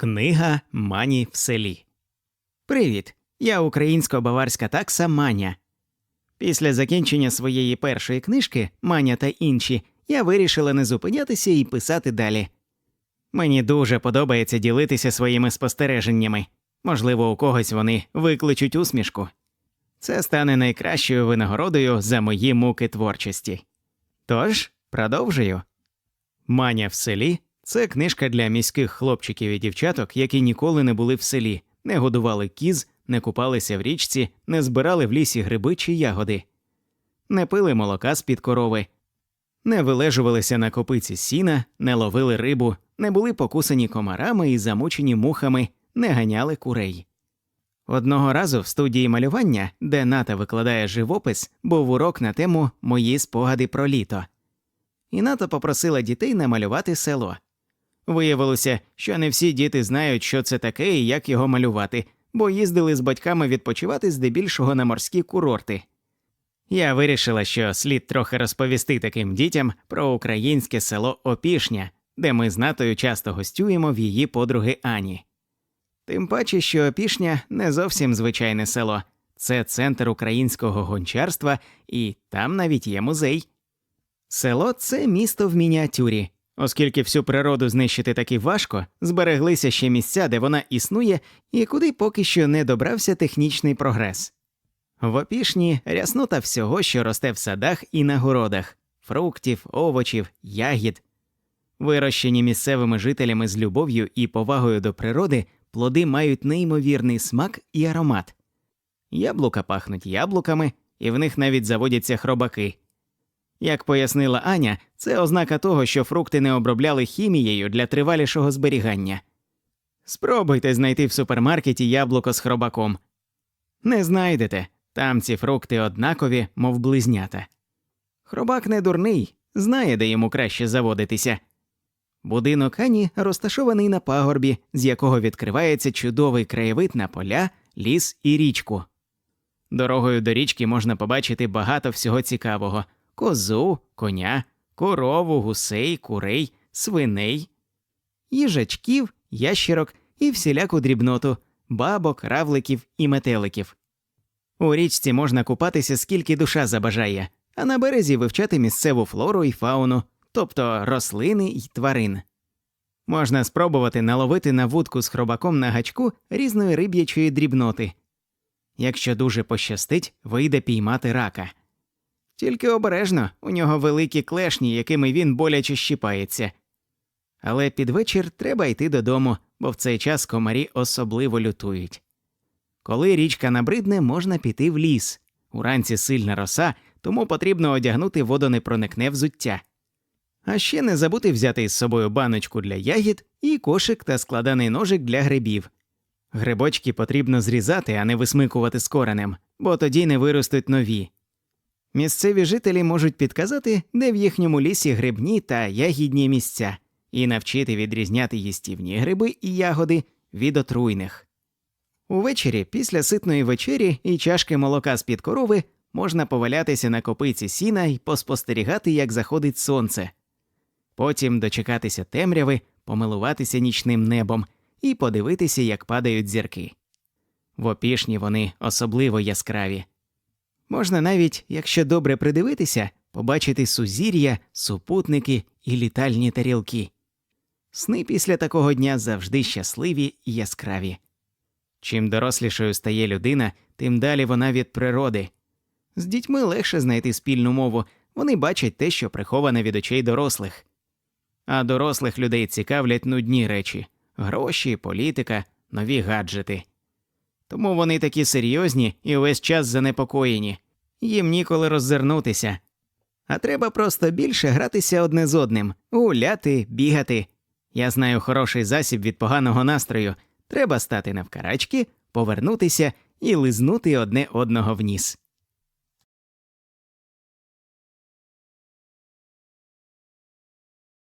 Книга Мані в селі. Привіт! Я українсько-баварська такса Маня. Після закінчення своєї першої книжки Маня та інші я вирішила не зупинятися і писати далі. Мені дуже подобається ділитися своїми спостереженнями. Можливо, у когось вони викличуть усмішку. Це стане найкращою винагородою за мої муки творчості. Тож, продовжую. Маня в селі це книжка для міських хлопчиків і дівчаток, які ніколи не були в селі, не годували кіз, не купалися в річці, не збирали в лісі гриби чи ягоди, не пили молока з під корови, не вилежувалися на копиці сіна, не ловили рибу, не були покусані комарами і замучені мухами, не ганяли курей. Одного разу в студії малювання, де Ната викладає живопис, був урок на тему Мої спогади про літо. І Ната попросила дітей намалювати село. Виявилося, що не всі діти знають, що це таке і як його малювати, бо їздили з батьками відпочивати здебільшого на морські курорти. Я вирішила, що слід трохи розповісти таким дітям про українське село Опішня, де ми з Натою часто гостюємо в її подруги Ані. Тим паче, що Опішня не зовсім звичайне село, це центр українського гончарства, і там навіть є музей. Село це місто в мініатюрі. Оскільки всю природу знищити таки важко, збереглися ще місця, де вона існує, і куди поки що не добрався технічний прогрес. В опішні ряснута всього, що росте в садах і на городах фруктів, овочів, ягід. Вирощені місцевими жителями з любов'ю і повагою до природи, плоди мають неймовірний смак і аромат. Яблука пахнуть яблуками, і в них навіть заводяться хробаки. Як пояснила Аня, це ознака того, що фрукти не обробляли хімією для тривалішого зберігання. Спробуйте знайти в супермаркеті яблуко з хробаком. Не знайдете, там ці фрукти однакові, мов близнята. Хробак не дурний, знає, де йому краще заводитися. Будинок Ані розташований на пагорбі, з якого відкривається чудовий краєвид на поля, ліс і річку. Дорогою до річки можна побачити багато всього цікавого козу, коня, корову, гусей, курей, свиней, їжачків, ящерок і всіляку дрібноту, бабок, равликів і метеликів. У річці можна купатися скільки душа забажає, а на березі вивчати місцеву флору і фауну, тобто рослини й тварин. Можна спробувати наловити на вудку з хробаком на гачку різної риб'ячої дрібноти. Якщо дуже пощастить, вийде піймати рака. Тільки обережно, у нього великі клешні, якими він боляче щіпається. Але під вечір треба йти додому, бо в цей час комарі особливо лютують. Коли річка набридне, можна піти в ліс. Уранці сильна роса, тому потрібно одягнути водонепроникне взуття. А ще не забути взяти із собою баночку для ягід і кошик та складаний ножик для грибів. Грибочки потрібно зрізати, а не висмикувати з коренем, бо тоді не виростуть нові. Місцеві жителі можуть підказати, де в їхньому лісі грибні та ягідні місця, і навчити відрізняти їстівні гриби і ягоди від отруйних. Увечері, після ситної вечері і чашки молока з під корови, можна повалятися на копиці сіна і поспостерігати, як заходить сонце, потім дочекатися темряви, помилуватися нічним небом і подивитися, як падають зірки. В опішні вони особливо яскраві. Можна навіть, якщо добре придивитися, побачити сузір'я, супутники і літальні тарілки. Сни після такого дня завжди щасливі і яскраві. Чим дорослішою стає людина, тим далі вона від природи. З дітьми легше знайти спільну мову, вони бачать те, що приховане від очей дорослих. А дорослих людей цікавлять нудні речі гроші, політика, нові гаджети. Тому вони такі серйозні і увесь час занепокоєні, їм ніколи роззирнутися. А треба просто більше гратися одне з одним, гуляти, бігати. Я знаю хороший засіб від поганого настрою. Треба стати навкарачки, повернутися і лизнути одне одного в ніс.